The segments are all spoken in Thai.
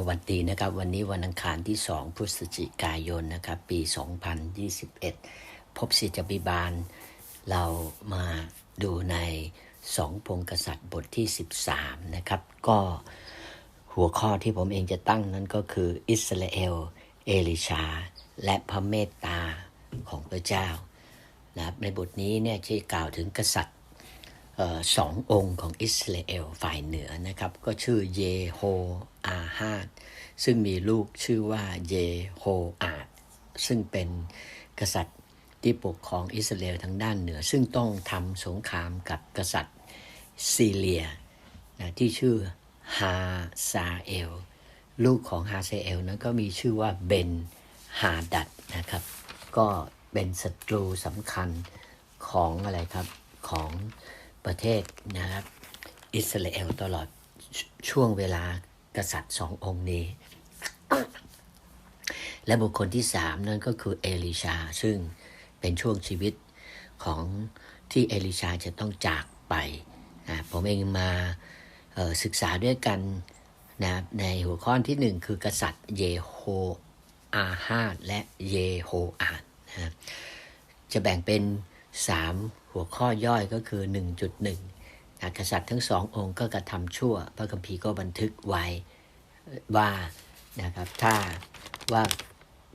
สวัสดีนะครับ วันนี้วันอังคารที่ 2 พฤศจิกายนนะครับ ปี 2021 พบศิจบิบาล เรามาดูในสองพงกษัตริย์บทที่ 13 นะครับ ก็หัวข้อที่ผมเองจะตั้งนั้นก็คืออิสราเอล เอลิชา และพระเมตตาของพระเจ้านะครับในบทนี้เนี่ยที่กล่าวถึงกษัตริย์ สององค์ของอิสราเอลฝ่ายเหนือนะครับ ก็ชื่อเยโฮอาฮาดซึ่งมีลูกชื่อว่าเยโฮอาดซึ่งเป็นกษัตริย์ที่ปกครองอิสราเอลทางด้านเหนือ ซึ่งต้องทำสงครามกับกษัตริย์ซีเรียนะที่ชื่อฮาซาเอล ลูกของฮาซาเอลนั้นก็มีชื่อว่าเบนฮาดัดนะครับ ก็เป็นศัตรูสำคัญของอะไรครับของ ประเทศนะครับ อิสราเอลตลอดชช่วงเวลากษัตริย์สององค์นี้ และบุคคลที่สามนั่นก็คือเอลิชา ซึ่งเป็นช่วงชีวิตของที่เอลิชาจะต้องจากไปนะผมเองมาศึกษาด้วยกันนะในหัวข้อที่หนึ่งคือกษัตริย์เยโฮอาฮาดและเยโฮอาดนะจะแบ่งเป็น 3 หัวข้อย่อยก็คือ 1.1นะกษัตริย์ทั้งสององค์ก็กระทำชั่ว พระคัมภีร์ก็บันทึกไว้ว่านะครับถ้าว่า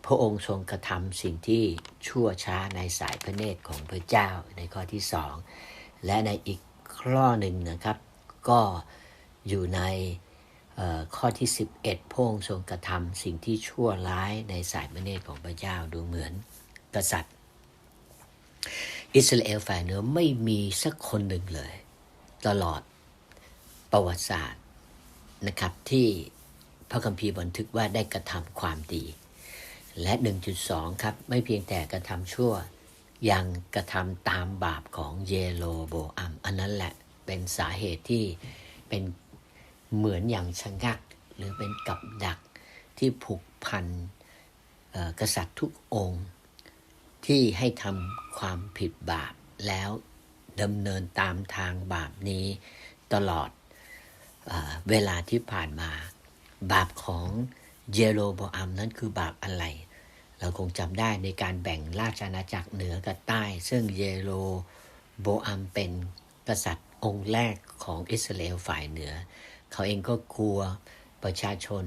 พระองค์ทรงกระทำสิ่งที่ชั่วช้าในสายพระเนตรของพระเจ้าในข้อที่สองและในอีกข้อหนึ่งนะครับ ก็อยู่ในข้อที่ 11พระองค์ทรงกระทำสิ่งที่ชั่วร้ายในสายพระเนตรของพระเจ้าดูเหมือนกษัตริย์ อิสราเอลฝ่ายเหนือไม่มีสักคนหนึ่งเลย ตลอดประวัติศาสตร์นะครับที่พระคัมภีร์บันทึกว่าได้กระทำความดี และ 1.2 ครับไม่เพียงแต่กระทำชั่ว ยังกระทำตามบาปของเยโรโบอัมอันนั้นแหละเป็นสาเหตุที่เป็นเหมือนอย่างชะงัก หรือเป็นกับดักที่ผูกพันกษัตริย์ทุกองค์ ที่ให้ทำความผิดบาปแล้วดำเนินตามทางบาปนี้ตลอดเอเวลาที่ผ่านมา บาปของเยโรโบอัมนั้นคือบาปอะไร เราคงจำได้ในการแบ่งราชอาณาจักรเหนือกับใต้ ซึ่งเยโรโบอัมเป็นกษัตริย์องค์แรกของอิสราเอลฝ่ายเหนือ เขาเองก็กลัวประชาชน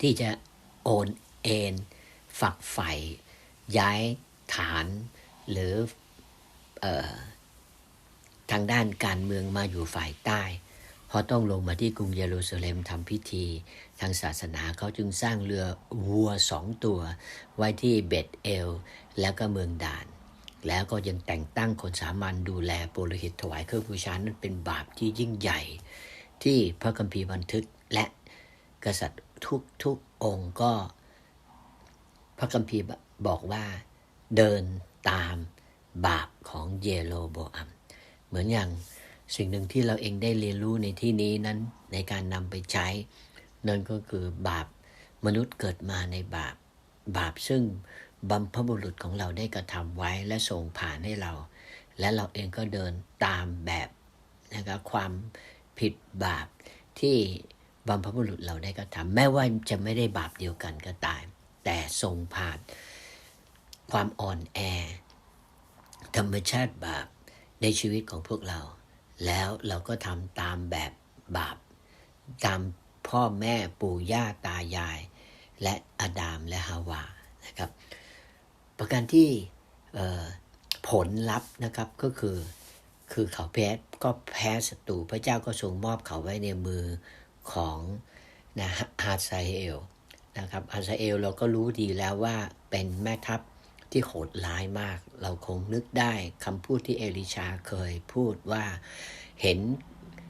ที่จะโอนเอ็น ฝักใฝ่ย้ายฐานหรือออทางด้านการเมืองมาอยู่ฝ่ายใต้พราะต้องลงมาที่กรุงเยรูซาเล็มทำพิธี ทางศาสนาเขาจึงสร้างเรือวัวสองตัว ไว้ที่เบตเอล แล้วก็เมืองดาน แล้วก็ยังแต่งตั้งคนสามัญดูแลปุโรหิตถวายเครื่องบูชานั้นเป็นบาปที่ยิ่งใหญ่ ที่พระคัมภีร์บันทึกและกษัตริย์ทุกๆองค์ก็ ระคัมภีร์บอกว่าเดินตามบาปของเยโรโบอัม เหมือนอย่างสิ่งหนึ่งที่เราเองได้เรียนรู้ในที่นี้นั้นในการนำไปใช้ นั่นก็คือบาปมนุษย์เกิดมาในบาป บาปซึ่งบัมพบุรุษของเราได้กระทำไว้และส่งผ่านให้เรา และเราเองก็เดินตามแบบนะครับความผิดบาปที่บัมพบุรุษเราได้กระทำแม้ว่าจะไม่ได้บาปเดียวกันก็ตาม แต่ส่งผ่าน ความอ่อนแอ ธรรมชาติบาปในชีวิตของพวกเรา แล้วเราก็ทำตามแบบบาป ตามพ่อแม่ปู่ย่าตายาย และอาดามและฮาวานะครับ ประการที่ผลลัพธ์นะครับก็คือคือเขาแพ้ก็แพ้ศัตรูพระเจ้าก็ทรงมอบเขาไว้ในมือของนะฮาซาเอล นะครับฮาซาเอลเราก็รู้ดีแล้วว่าเป็นแม่ทัพที่โหดร้ายมาก เราคงนึกได้คำพูดที่เอลิชาเคยพูดว่าเห็น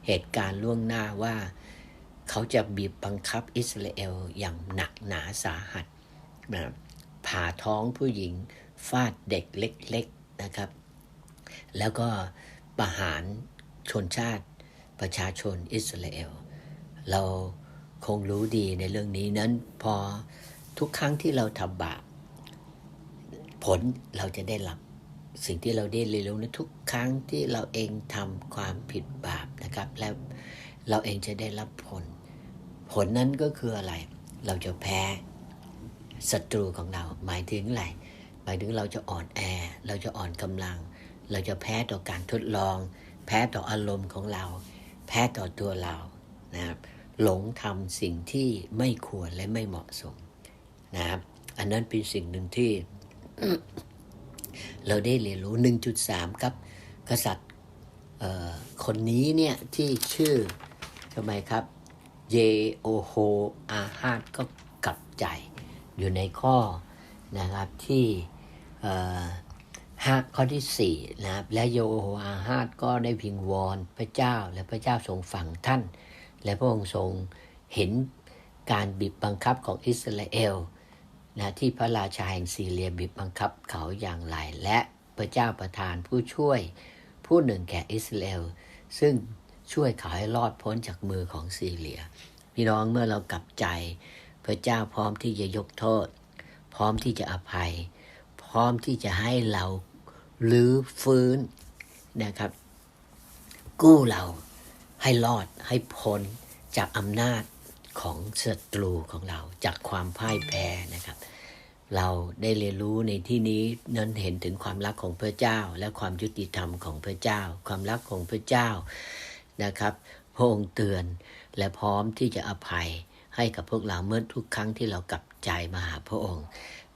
เหตุการณ์ล่วงหน้าว่า เขาจะบีบบังคับอิสราเอลอย่างหนักหนาสาหัสนะผ่าท้องผู้หญิงฟาดเด็กเล็กๆนะครับ แล้วก็ประหารชนชาติประชาชนอิสราเอล เรา คงรู้ดีในเรื่องนี้นั้นพอทุกครั้งที่เราทำบาปผลเราจะได้รับสิ่งที่เราได้เรียนรู้ในทุกครั้งที่เราเองทำความผิดบาปนะครับ แล้วเราเองจะได้รับผล ผลนั้นก็คืออะไร เราจะแพ้ศัตรูของเราหมายถึงอะไรหมายถึงเราจะอ่อนแอ เราจะอ่อนกำลัง เราจะแพ้ต่อการทดลอง แพ้ต่ออารมณ์ของเรา แพ้ต่อตัวเรานะครับ หลงทำสิ่งที่ไม่ควรและไม่เหมาะสมนะครับ อันนั้นเป็นสิ่งหนึ่งที่ เราได้เรียนรู้ 1.3 ครับ กษัตริย์คนนี้เนี่ยที่ชื่อทำไมครับ เยโอโฮอาฮาดก็กลับใจ อยู่ในข้อนะครับที่ห้าข้อที่สี่นะครับ และโยโฮอาฮาดก็ได้พิงวอนพระเจ้าและพระเจ้าทรงฟังท่าน และพระองค์ทรงเห็นการบีบบังคับของอิสราเอลนะที่พระราชาแห่งซีเรียบีบบังคับเขาอย่างไร และพระเจ้าประทานผู้ช่วยผู้หนึ่งแก่อิสราเอลซึ่งช่วยเขาให้รอดพ้นจากมือของซีเรีย พี่น้องเมื่อเรากลับใจ พระเจ้าพร้อมที่จะยกโทษ พร้อมที่จะอภัย พร้อมที่จะให้เราลื้อฟื้นนะครับ กู้เรา ให้รอดให้พ้นจากอำนาจของศัตรูของเราจากความพ่ายแพ้นะครับ เราได้เรียนรู้ในที่นี้นั้นเห็นถึงความรักของพระเจ้า และความยุติธรรมของพระเจ้า ความรักของพระเจ้านะครับพระองค์เตือนและพร้อมที่จะอภัยให้กับพวกเราเมื่อทุกครั้งที่เรากลับใจมาหาพระองค์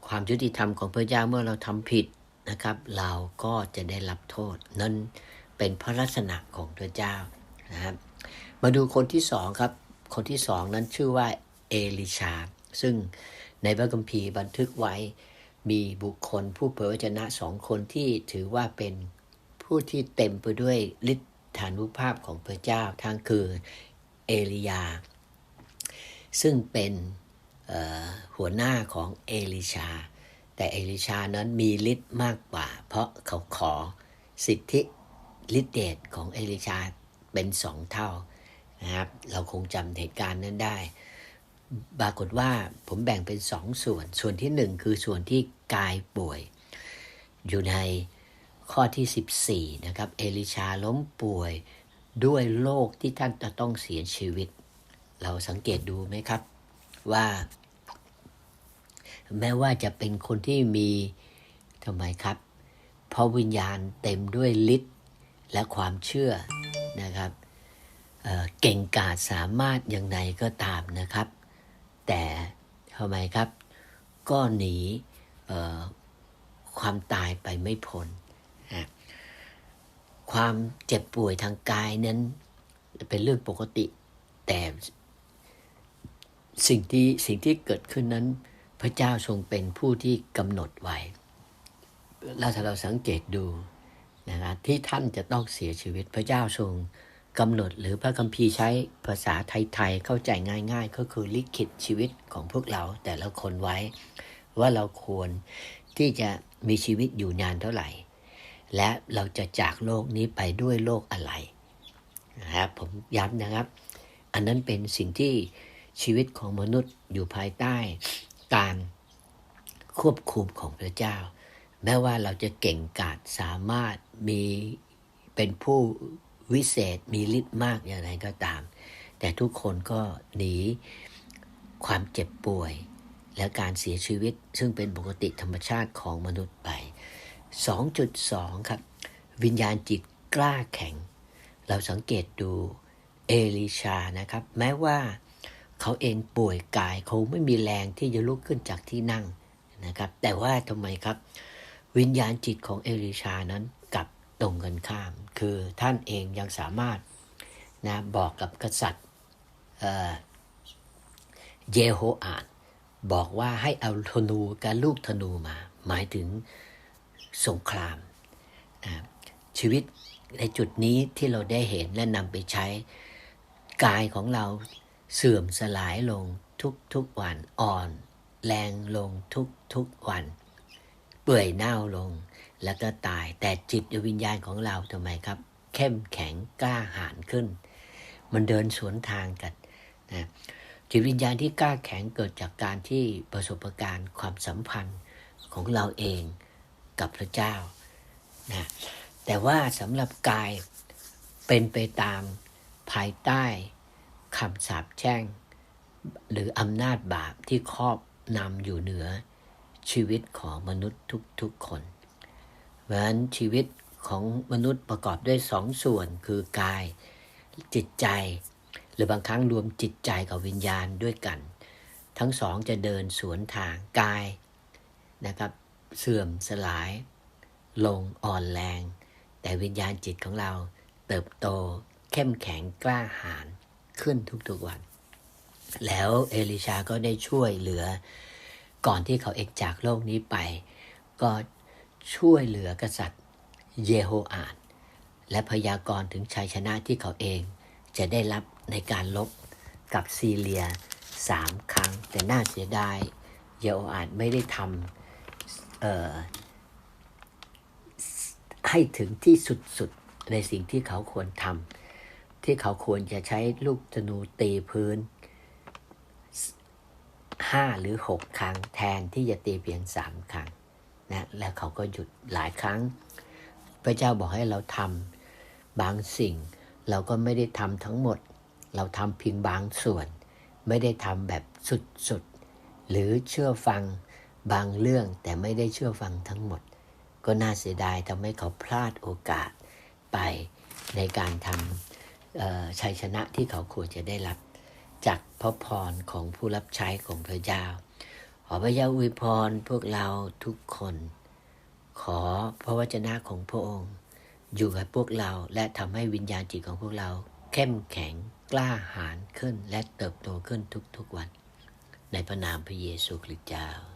ความยุติธรรมของพระเจ้าเมื่อเราทำผิดนะครับ เราก็จะได้รับโทษ นั่นเป็นพระลักษณะของพระเจ้า นะครับมาดูคนที่สองครับ คนที่สองนั้นชื่อว่าเอลิชา ซึ่งในพระคัมภีร์บันทึกไว้มีบุคคลผู้เผยพระวจนะสองคนที่ถือว่าเป็นผู้ที่เต็มไปด้วยฤทธานุภาพของพระเจ้าทั้งคือเอลียา ซึ่งเป็นหัวหน้าของเอลิชา แต่เอลิชานั้นมีฤทธิ์มากกว่า เพราะเขาขอสิทธิฤทธิเดชของเอลิชา เป็นสองเท่านะครับเราคงจำเหตุการณ์นั้นได้ปรากฏว่าผมแบ่งเป็นสองส่วน ส่วนที่หนึ่งคือส่วนที่กายป่วย อยู่ในข้อที่ 14 นะครับ เอลิชาล้มป่วยด้วยโรคที่ท่านจะต้องเสียชีวิต เราสังเกตดูไหมครับว่า แม้ว่าจะเป็นคนที่มีทำไมครับ เพราะวิญญาณเต็มด้วยฤทธิ์และความเชื่อ นะครับเเก่งกาจสามารถอย่างไรก็ตามนะครับ แต่ทำไมครับ ก็หนีความตายไปไม่พ้นนะความเจ็บป่วยทางกายนั้น เป็นเรื่องปกติ แต่สิ่งที่สิ่งที่เกิดขึ้นนั้น พระเจ้าทรงเป็นผู้ที่กำหนดไว้ แล้วถ้าเราสังเกตดู นะครับที่ท่านจะต้องเสียชีวิตพระเจ้าทรงกำหนดหรือพระคัมภีร์ใช้ภาษาไทยๆเข้าใจง่าย ๆ ก็คือลิขิตชีวิตของพวกเราแต่ละคนไว้ ว่าเราควรที่จะมีชีวิตอยู่นานเท่าไหร่ และเราจะจากโลกนี้ไปด้วยโลกอะไรนะครับผมย้ำนะครับ อันนั้นเป็นสิ่งที่ชีวิตของมนุษย์อยู่ภายใต้การควบคุมของพระเจ้า แม้ว่าเราจะเก่งกาจสามารถมีเป็นผู้วิเศษมีฤทธิ์มากอย่างไรก็ตาม แต่ทุกคนก็หนีความเจ็บป่วย และการเสียชีวิต ซึ่งเป็นปกติธรรมชาติของมนุษย์ไป 2.2 ครับ วิญญาณจิตกล้าแข็ง เราสังเกตดูเอลิชานะครับ แม้ว่าเขาเองป่วยกายเขาไม่มีแรงที่จะลุกขึ้นจากที่นั่งนะครับ แต่ว่าทำไมครับ วิญญาณจิตของเอลิชานั้นกลับตรงกันข้าม คือท่านเองยังสามารถนะบอกกับกษัตริย์เยโฮอาดบอกว่าให้เอาธนูกับลูกธนูมา หมายถึงสงครามนะชีวิตในจุดนี้ที่เราได้เห็นและนำไปใช้กายของเราเสื่อมสลายลงทุกทุกๆวันอ่อน แรงลงทุกทุกๆวัน เปื่อยเน่าลง แล้วก็ตาย แต่จิตวิญญาณของเราทำไมครับ เข้มแข็งกล้าหาญขึ้น มันเดินสวนทางกันนะจิตวิญญาณที่กล้าแข็งเกิดจากการที่ประสบการณ์ความสัมพันธ์ของเราเองกับพระเจ้านะแต่ว่าสำหรับกายเป็นไปตามภายใต้คำสาปแช่ง หรืออำนาจบาปที่ครอบนำอยู่เหนือ ชีวิตของมนุษย์ทุกๆคนเพราะฉะนั้นชีวิตของมนุษย์ประกอบด้วยสองส่วนคือกายจิตใจ หรือบางครั้งรวมจิตใจกับวิญญาณด้วยกัน ทั้งสองจะเดินสวนทางกายนะครับ เสื่อมสลาย ลงอ่อนแรง แต่วิญญาณจิตของเราเติบโตเข้มแข็งกล้าหาญขึ้นทุกๆวัน แล้วเอลิชาก็ได้ช่วยเหลือ ก่อนที่เขาเอกจากโลกนี้ไป ก็ช่วยเหลือกษัตริย์เยโฮอาดและพยากรณ์ถึงชัยชนะที่เขาเองจะได้รับในการลบกับซีเรียสามครั้ง แต่น่าเสียดายเยโฮอาดไม่ได้ทำให้ถึงที่สุดๆในสิ่งที่เขาควรทำที่เขาควรจะใช้ลูกธนูตีพื้น ห้าหรือหกครั้ง แทนที่จะตีเพียงสามครั้งนะแล้วเขาก็หยุดหลายครั้ง พระเจ้าบอกให้เราทำบางสิ่ง เราก็ไม่ได้ทำทั้งหมด เราทำเพียงบางส่วน ไม่ได้ทำแบบสุดๆ หรือเชื่อฟังบางเรื่องแต่ไม่ได้เชื่อฟังทั้งหมด ก็น่าเสียดายทำให้เขาพลาดโอกาสไปในการทำชัยชนะที่เขาควรจะได้รับ จากพระพรของผู้รับใช้ของพระเจ้า ขอพระเจ้าอวยพรพวกเราทุกคน ขอพระวจนะของพระองค์ อยู่กับพวกเราและทำให้วิญญาณจิตของพวกเรา เข้มแข็งกล้าหาญขึ้นและเติบโตขึ้นทุกๆวัน ในพระนามพระเยซูคริสต์เจ้า